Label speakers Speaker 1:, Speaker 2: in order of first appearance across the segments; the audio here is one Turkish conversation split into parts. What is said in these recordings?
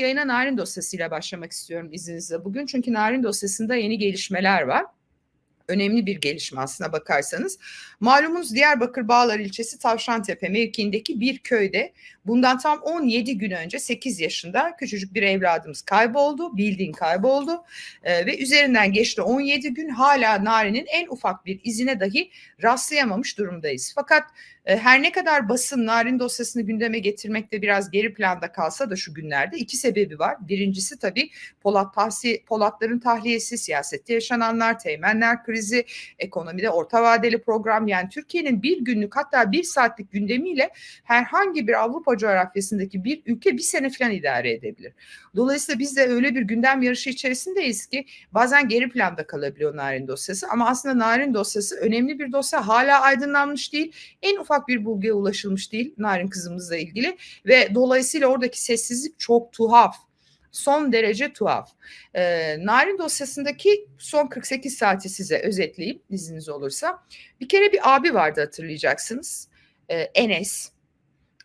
Speaker 1: Yayına Narin dosyasıyla başlamak istiyorum izninizle bugün. Çünkü Narin dosyasında yeni gelişmeler var. Önemli bir gelişme aslına bakarsanız. Malumunuz Diyarbakır Bağlar ilçesi Tavşantepe mevkiindeki bir köyde bundan tam 17 gün önce 8 yaşında küçücük bir evladımız kayboldu. Bildiğin kayboldu. Ee, ve üzerinden geçti 17 gün hala Narin'in en ufak bir izine dahi rastlayamamış durumdayız. Fakat her ne kadar basın Narin dosyasını gündeme getirmekte biraz geri planda kalsa da şu günlerde iki sebebi var. Birincisi tabii Polat tahsi, Polatların tahliyesi, siyasette yaşananlar, teğmenler krizi, ekonomide orta vadeli program yani Türkiye'nin bir günlük hatta bir saatlik gündemiyle herhangi bir Avrupa coğrafyasındaki bir ülke bir sene falan idare edebilir. Dolayısıyla biz de öyle bir gündem yarışı içerisindeyiz ki bazen geri planda kalabiliyor Narin dosyası ama aslında Narin dosyası önemli bir dosya hala aydınlanmış değil. En ufak bir bulguya ulaşılmış değil Narin kızımızla ilgili ve dolayısıyla oradaki sessizlik çok tuhaf son derece tuhaf. Ee, Narin dosyasındaki son 48 saati size özetleyeyim izniniz olursa. Bir kere bir abi vardı hatırlayacaksınız. Ee, Enes.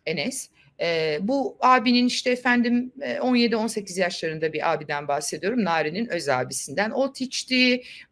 Speaker 1: Enes. E, bu abinin işte efendim 17-18 yaşlarında bir abiden bahsediyorum. Nari'nin öz abisinden. O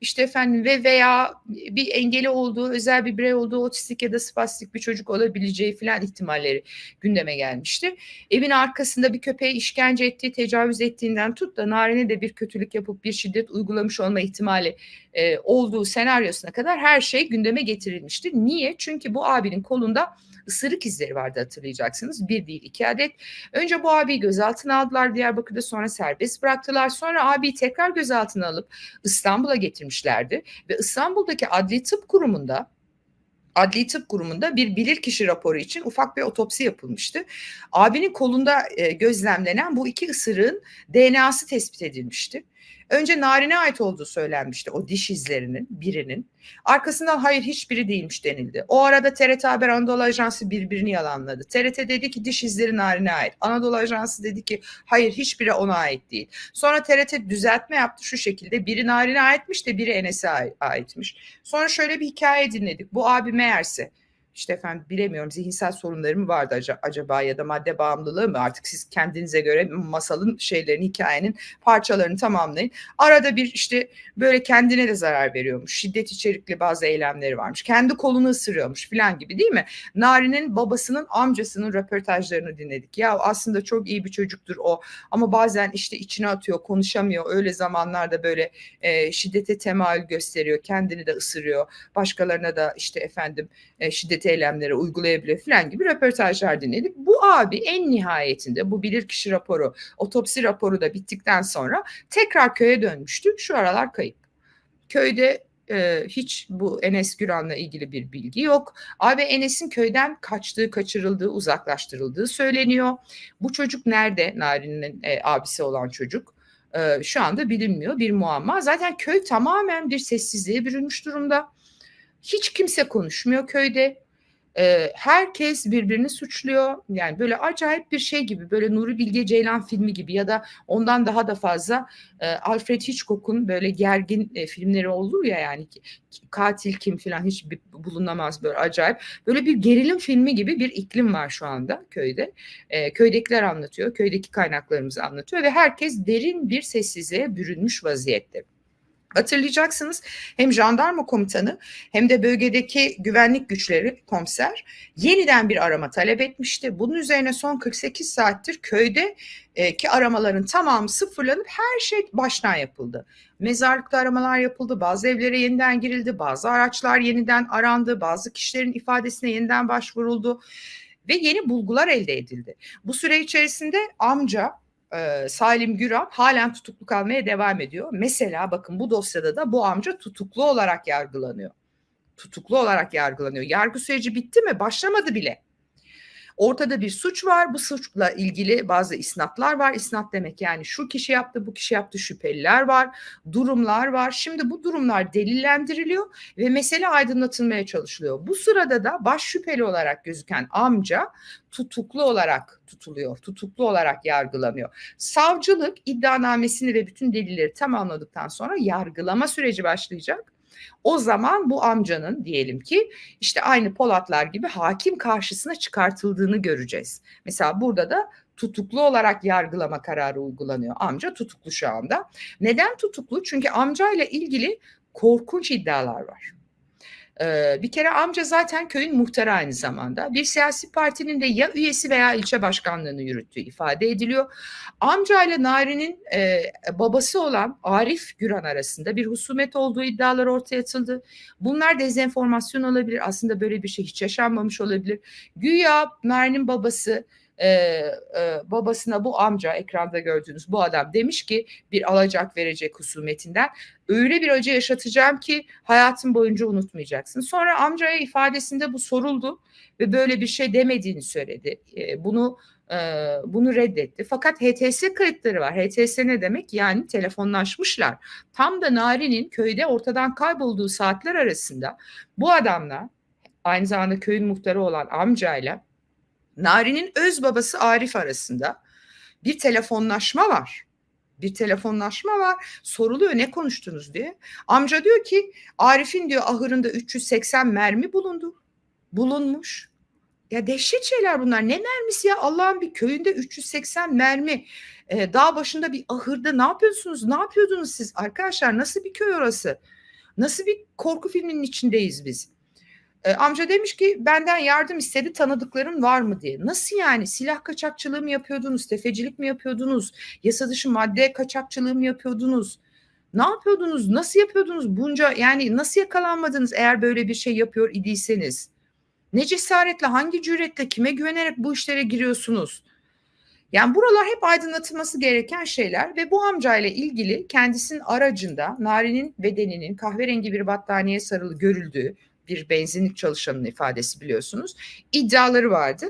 Speaker 1: işte efendim ve veya bir engeli olduğu, özel bir birey olduğu, otistik ya da spastik bir çocuk olabileceği filan ihtimalleri gündeme gelmişti. Evin arkasında bir köpeğe işkence ettiği, tecavüz ettiğinden tut da Nari'ne de bir kötülük yapıp bir şiddet uygulamış olma ihtimali e, olduğu senaryosuna kadar her şey gündeme getirilmişti. Niye? Çünkü bu abinin kolunda ısırık izleri vardı hatırlayacaksınız. Bir değil iki adet. Önce bu abiyi gözaltına aldılar Diyarbakır'da sonra serbest bıraktılar. Sonra abiyi tekrar gözaltına alıp İstanbul'a getirmişlerdi. Ve İstanbul'daki Adli Tıp Kurumu'nda Adli Tıp Kurumu'nda bir bilirkişi raporu için ufak bir otopsi yapılmıştı. Abinin kolunda e, gözlemlenen bu iki ısırığın DNA'sı tespit edilmişti. Önce Narin'e ait olduğu söylenmişti o diş izlerinin birinin. Arkasından hayır hiçbiri değilmiş denildi. O arada TRT Haber Anadolu Ajansı birbirini yalanladı. TRT dedi ki diş izleri Narin'e ait. Anadolu Ajansı dedi ki hayır hiçbiri ona ait değil. Sonra TRT düzeltme yaptı şu şekilde. Biri Narin'e aitmiş de biri Enes'e aitmiş. Sonra şöyle bir hikaye dinledik. Bu abi meğerse işte efendim bilemiyorum zihinsel sorunları mı vardı acaba ya da madde bağımlılığı mı artık siz kendinize göre masalın şeylerin hikayenin parçalarını tamamlayın. Arada bir işte böyle kendine de zarar veriyormuş. Şiddet içerikli bazı eylemleri varmış. Kendi kolunu ısırıyormuş falan gibi değil mi? Nari'nin babasının amcasının röportajlarını dinledik. Ya aslında çok iyi bir çocuktur o ama bazen işte içine atıyor konuşamıyor. Öyle zamanlarda böyle e, şiddete temayül gösteriyor. Kendini de ısırıyor. Başkalarına da işte efendim e, şiddet şiddet eylemleri uygulayabilir falan gibi röportajlar dinledik. Bu abi en nihayetinde bu bilirkişi raporu, otopsi raporu da bittikten sonra tekrar köye dönmüştü. Şu aralar kayıp. Köyde e, hiç bu Enes Güran'la ilgili bir bilgi yok. Abi Enes'in köyden kaçtığı, kaçırıldığı, uzaklaştırıldığı söyleniyor. Bu çocuk nerede? Nari'nin e, abisi olan çocuk. E, şu anda bilinmiyor bir muamma. Zaten köy tamamen bir sessizliğe bürünmüş durumda. Hiç kimse konuşmuyor köyde. E, herkes birbirini suçluyor. Yani böyle acayip bir şey gibi böyle Nuri Bilge Ceylan filmi gibi ya da ondan daha da fazla e, Alfred Hitchcock'un böyle gergin e, filmleri olur ya yani katil kim falan hiç bulunamaz böyle acayip. Böyle bir gerilim filmi gibi bir iklim var şu anda köyde. E, köydekiler anlatıyor, köydeki kaynaklarımızı anlatıyor ve herkes derin bir sessizliğe bürünmüş vaziyette. Hatırlayacaksınız hem jandarma komutanı hem de bölgedeki güvenlik güçleri komiser yeniden bir arama talep etmişti. Bunun üzerine son 48 saattir köyde e, ki aramaların tamamı sıfırlanıp her şey baştan yapıldı. Mezarlıkta aramalar yapıldı, bazı evlere yeniden girildi, bazı araçlar yeniden arandı, bazı kişilerin ifadesine yeniden başvuruldu ve yeni bulgular elde edildi. Bu süre içerisinde amca e, Salim Güran halen tutuklu kalmaya devam ediyor. Mesela bakın bu dosyada da bu amca tutuklu olarak yargılanıyor. Tutuklu olarak yargılanıyor. Yargı süreci bitti mi? Başlamadı bile. Ortada bir suç var. Bu suçla ilgili bazı isnatlar var. İsnat demek yani şu kişi yaptı, bu kişi yaptı şüpheliler var, durumlar var. Şimdi bu durumlar delillendiriliyor ve mesele aydınlatılmaya çalışılıyor. Bu sırada da baş şüpheli olarak gözüken amca tutuklu olarak tutuluyor, tutuklu olarak yargılanıyor. Savcılık iddianamesini ve bütün delilleri tamamladıktan sonra yargılama süreci başlayacak. O zaman bu amcanın diyelim ki işte aynı Polatlar gibi hakim karşısına çıkartıldığını göreceğiz. Mesela burada da tutuklu olarak yargılama kararı uygulanıyor. Amca tutuklu şu anda. Neden tutuklu? Çünkü amcayla ilgili korkunç iddialar var. Bir kere amca zaten köyün muhtarı aynı zamanda. Bir siyasi partinin de ya üyesi veya ilçe başkanlığını yürüttüğü ifade ediliyor. Amca ile Nari'nin e, babası olan Arif Güran arasında bir husumet olduğu iddialar ortaya atıldı. Bunlar dezenformasyon olabilir. Aslında böyle bir şey hiç yaşanmamış olabilir. Güya Nari'nin babası e, e, babasına bu amca ekranda gördüğünüz bu adam demiş ki bir alacak verecek husumetinden öyle bir acı yaşatacağım ki hayatın boyunca unutmayacaksın. Sonra amcaya ifadesinde bu soruldu ve böyle bir şey demediğini söyledi. E, bunu e, bunu reddetti. Fakat HTS kayıtları var. HTS ne demek? Yani telefonlaşmışlar. Tam da Nari'nin köyde ortadan kaybolduğu saatler arasında bu adamla aynı zamanda köyün muhtarı olan amcayla Nari'nin öz babası Arif arasında bir telefonlaşma var. Bir telefonlaşma var. Soruluyor ne konuştunuz diye. Amca diyor ki Arif'in diyor ahırında 380 mermi bulundu. Bulunmuş. Ya dehşet şeyler bunlar. Ne mermisi ya? Allah'ın bir köyünde 380 mermi. Ee, dağ başında bir ahırda ne yapıyorsunuz? Ne yapıyordunuz siz? Arkadaşlar nasıl bir köy orası? Nasıl bir korku filminin içindeyiz biz? E, amca demiş ki benden yardım istedi tanıdıklarım var mı diye. Nasıl yani silah kaçakçılığı mı yapıyordunuz, tefecilik mi yapıyordunuz, yasa dışı madde kaçakçılığı mı yapıyordunuz? Ne yapıyordunuz, nasıl yapıyordunuz bunca yani nasıl yakalanmadınız eğer böyle bir şey yapıyor idiyseniz? Ne cesaretle, hangi cüretle, kime güvenerek bu işlere giriyorsunuz? Yani buralar hep aydınlatılması gereken şeyler ve bu amcayla ilgili kendisinin aracında Nari'nin bedeninin kahverengi bir battaniye sarılı görüldüğü, bir benzinlik çalışanının ifadesi biliyorsunuz. iddiaları vardı.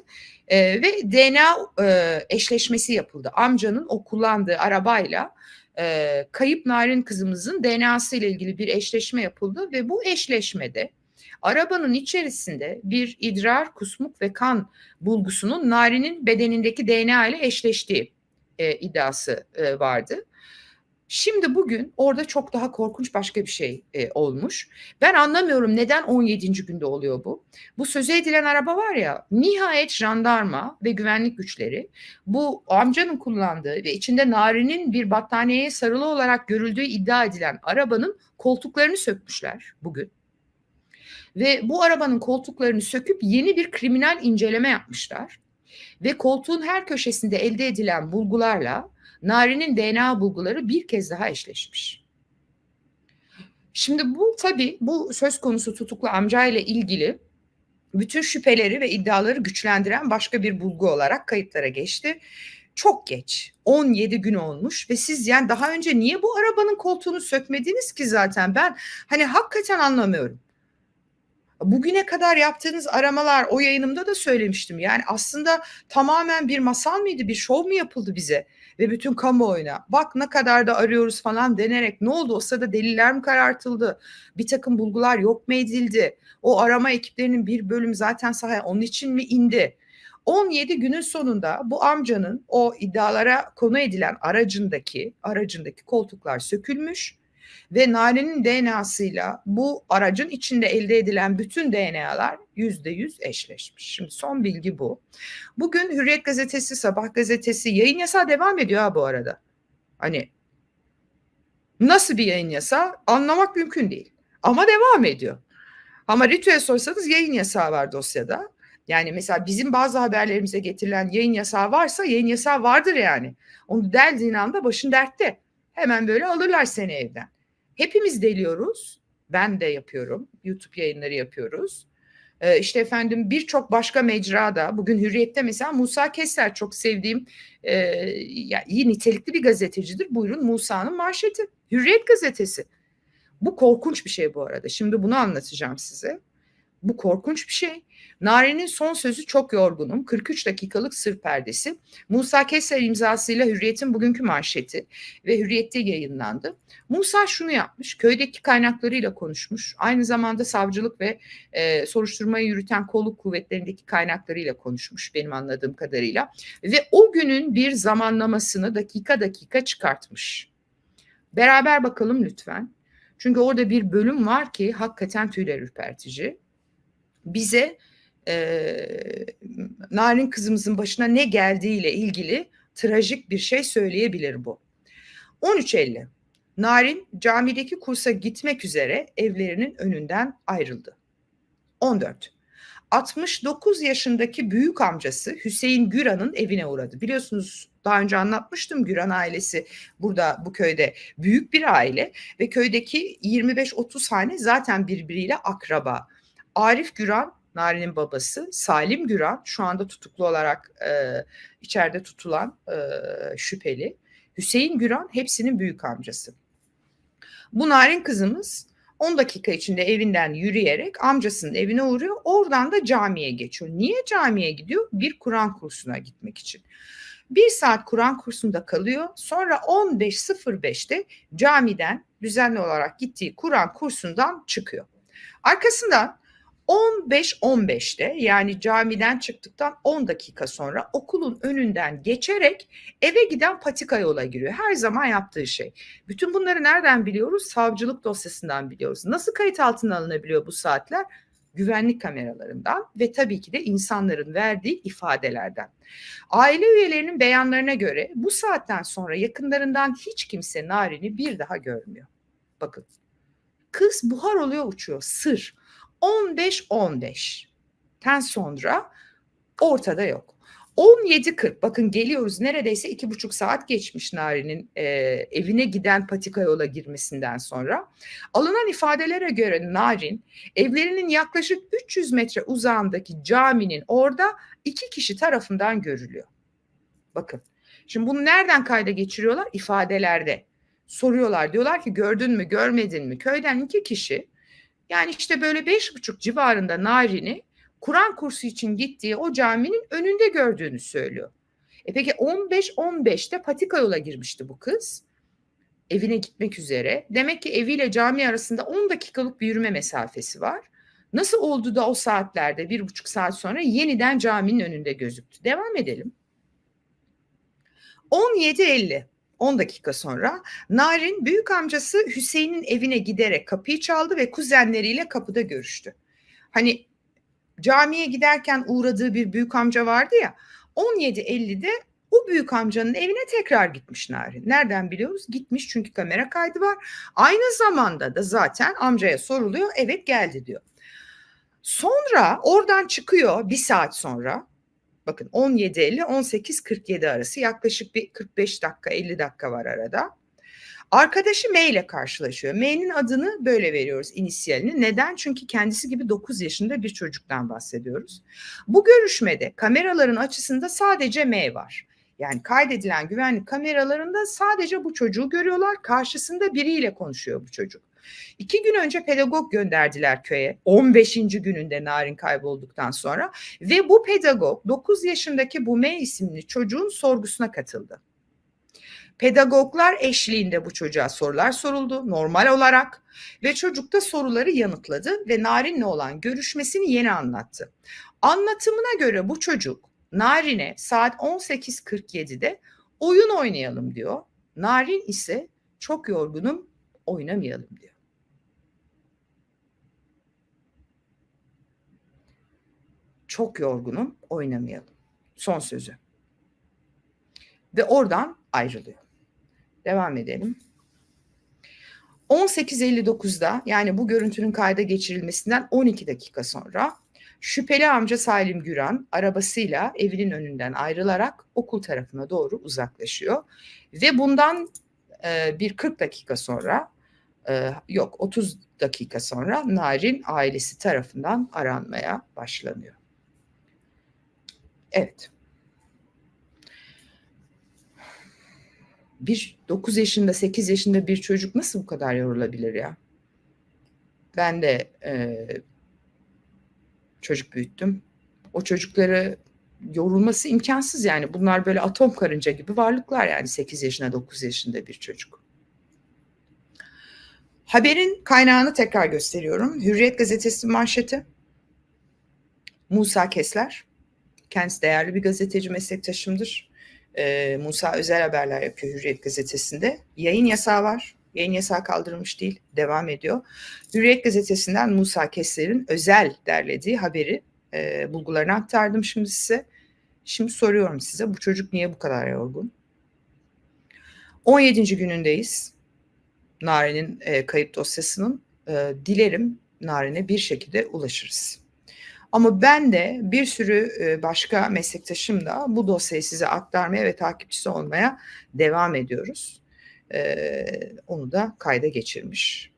Speaker 1: E, ve DNA e, eşleşmesi yapıldı. Amcanın o kullandığı arabayla e, kayıp Narin kızımızın DNA'sı ile ilgili bir eşleşme yapıldı ve bu eşleşmede arabanın içerisinde bir idrar, kusmuk ve kan bulgusunun Narin'in bedenindeki DNA ile eşleştiği e, iddiası e, vardı. Şimdi bugün orada çok daha korkunç başka bir şey e, olmuş. Ben anlamıyorum neden 17. günde oluyor bu. Bu söze edilen araba var ya nihayet jandarma ve güvenlik güçleri bu amcanın kullandığı ve içinde Nari'nin bir battaniyeye sarılı olarak görüldüğü iddia edilen arabanın koltuklarını sökmüşler bugün. Ve bu arabanın koltuklarını söküp yeni bir kriminal inceleme yapmışlar. Ve koltuğun her köşesinde elde edilen bulgularla Nari'nin DNA bulguları bir kez daha eşleşmiş. Şimdi bu tabii bu söz konusu tutuklu amcayla ilgili bütün şüpheleri ve iddiaları güçlendiren başka bir bulgu olarak kayıtlara geçti. Çok geç. 17 gün olmuş ve siz yani daha önce niye bu arabanın koltuğunu sökmediniz ki zaten ben hani hakikaten anlamıyorum. Bugüne kadar yaptığınız aramalar o yayınımda da söylemiştim. Yani aslında tamamen bir masal mıydı, bir şov mu yapıldı bize? Ve bütün kamuoyuna bak ne kadar da arıyoruz falan denerek ne oldu? O sırada deliller mi karartıldı? Bir takım bulgular yok mu edildi? O arama ekiplerinin bir bölüm zaten sahaya onun için mi indi? 17 günün sonunda bu amcanın o iddialara konu edilen aracındaki aracındaki koltuklar sökülmüş ve Nare'nin DNA'sıyla bu aracın içinde elde edilen bütün DNA'lar yüzde yüz eşleşmiş. Şimdi son bilgi bu. Bugün Hürriyet Gazetesi, Sabah Gazetesi yayın yasağı devam ediyor ha bu arada. Hani nasıl bir yayın yasağı anlamak mümkün değil. Ama devam ediyor. Ama ritüel sorsanız yayın yasağı var dosyada. Yani mesela bizim bazı haberlerimize getirilen yayın yasağı varsa yayın yasağı vardır yani. Onu deldiğin anda başın dertte. Hemen böyle alırlar seni evden. Hepimiz deliyoruz. Ben de yapıyorum. YouTube yayınları yapıyoruz. Ee, işte efendim birçok başka mecrada bugün Hürriyet'te mesela Musa Keser çok sevdiğim e, ya iyi nitelikli bir gazetecidir. Buyurun Musa'nın manşeti. Hürriyet gazetesi. Bu korkunç bir şey bu arada. Şimdi bunu anlatacağım size. Bu korkunç bir şey. Nare'nin son sözü çok yorgunum. 43 dakikalık sır perdesi. Musa Keser imzasıyla Hürriyet'in bugünkü manşeti ve Hürriyet'te yayınlandı. Musa şunu yapmış, köydeki kaynaklarıyla konuşmuş. Aynı zamanda savcılık ve e, soruşturmayı yürüten kolluk kuvvetlerindeki kaynaklarıyla konuşmuş benim anladığım kadarıyla. Ve o günün bir zamanlamasını dakika dakika çıkartmış. Beraber bakalım lütfen. Çünkü orada bir bölüm var ki hakikaten tüyler ürpertici. Bize e, Narin kızımızın başına ne geldiğiyle ilgili trajik bir şey söyleyebilir bu. 13.50 Narin camideki kursa gitmek üzere evlerinin önünden ayrıldı. 14 69 yaşındaki büyük amcası Hüseyin Güran'ın evine uğradı. Biliyorsunuz daha önce anlatmıştım Güran ailesi burada bu köyde büyük bir aile ve köydeki 25-30 hane zaten birbiriyle akraba. Arif Güran Nari'nin babası, Salim Güran şu anda tutuklu olarak e, içeride tutulan e, şüpheli. Hüseyin Güran hepsinin büyük amcası. Bu Narin kızımız 10 dakika içinde evinden yürüyerek amcasının evine uğruyor. Oradan da camiye geçiyor. Niye camiye gidiyor? Bir Kur'an kursuna gitmek için. Bir saat Kur'an kursunda kalıyor. Sonra 15.05'te camiden düzenli olarak gittiği Kur'an kursundan çıkıyor. Arkasından 15-15'te yani camiden çıktıktan 10 dakika sonra okulun önünden geçerek eve giden patika yola giriyor. Her zaman yaptığı şey. Bütün bunları nereden biliyoruz? Savcılık dosyasından biliyoruz. Nasıl kayıt altına alınabiliyor bu saatler? Güvenlik kameralarından ve tabii ki de insanların verdiği ifadelerden. Aile üyelerinin beyanlarına göre bu saatten sonra yakınlarından hiç kimse Narin'i bir daha görmüyor. Bakın kız buhar oluyor uçuyor sır 15-15'ten sonra ortada yok. 17.40 bakın geliyoruz neredeyse iki buçuk saat geçmiş Nari'nin e, evine giden patika yola girmesinden sonra. Alınan ifadelere göre Narin evlerinin yaklaşık 300 metre uzağındaki caminin orada iki kişi tarafından görülüyor. Bakın şimdi bunu nereden kayda geçiriyorlar? İfadelerde soruyorlar diyorlar ki gördün mü görmedin mi? Köyden iki kişi yani işte böyle beş buçuk civarında Narin'i Kur'an kursu için gittiği o caminin önünde gördüğünü söylüyor. E peki 15-15'te patika yola girmişti bu kız. Evine gitmek üzere. Demek ki eviyle cami arasında 10 dakikalık bir yürüme mesafesi var. Nasıl oldu da o saatlerde bir buçuk saat sonra yeniden caminin önünde gözüktü? Devam edelim. 17.50 10 dakika sonra Narin büyük amcası Hüseyin'in evine giderek kapıyı çaldı ve kuzenleriyle kapıda görüştü. Hani camiye giderken uğradığı bir büyük amca vardı ya 17.50'de o büyük amcanın evine tekrar gitmiş Narin. Nereden biliyoruz? Gitmiş çünkü kamera kaydı var. Aynı zamanda da zaten amcaya soruluyor. Evet geldi diyor. Sonra oradan çıkıyor bir saat sonra Bakın 17.50 18.47 arası yaklaşık bir 45 dakika 50 dakika var arada. Arkadaşı M ile karşılaşıyor. M'nin adını böyle veriyoruz inisiyalini. Neden? Çünkü kendisi gibi 9 yaşında bir çocuktan bahsediyoruz. Bu görüşmede kameraların açısında sadece M var. Yani kaydedilen güvenlik kameralarında sadece bu çocuğu görüyorlar. Karşısında biriyle konuşuyor bu çocuk. İki gün önce pedagog gönderdiler köye 15. gününde Narin kaybolduktan sonra ve bu pedagog 9 yaşındaki bu M isimli çocuğun sorgusuna katıldı. Pedagoglar eşliğinde bu çocuğa sorular soruldu normal olarak ve çocuk da soruları yanıtladı ve Narin'le olan görüşmesini yeni anlattı. Anlatımına göre bu çocuk Narin'e saat 18.47'de oyun oynayalım diyor. Narin ise çok yorgunum oynamayalım diyor. Çok yorgunum, oynamayalım. Son sözü. Ve oradan ayrılıyor. Devam edelim. 18.59'da yani bu görüntünün kayda geçirilmesinden 12 dakika sonra şüpheli amca Salim Güran arabasıyla evinin önünden ayrılarak okul tarafına doğru uzaklaşıyor. Ve bundan e, bir 40 dakika sonra e, yok 30 dakika sonra Narin ailesi tarafından aranmaya başlanıyor. Evet. Bir 9 yaşında 8 yaşında bir çocuk nasıl bu kadar yorulabilir ya? Ben de e, çocuk büyüttüm. O çocukları yorulması imkansız yani. Bunlar böyle atom karınca gibi varlıklar yani 8 yaşında 9 yaşında bir çocuk. Haberin kaynağını tekrar gösteriyorum. Hürriyet gazetesi manşeti. Musa Kesler. Kendisi değerli bir gazeteci meslektaşımdır. Ee, Musa özel haberler yapıyor Hürriyet gazetesinde. Yayın yasağı var. Yayın yasağı kaldırılmış değil. Devam ediyor. Hürriyet gazetesinden Musa Kesler'in özel derlediği haberi e, bulgularını aktardım şimdi size. Şimdi soruyorum size bu çocuk niye bu kadar yorgun? 17. günündeyiz. Nare'nin e, kayıp dosyasının. E, dilerim Naren'e bir şekilde ulaşırız. Ama ben de bir sürü e, başka meslektaşım da bu dosyayı size aktarmaya ve takipçisi olmaya devam ediyoruz. E, onu da kayda geçirmiş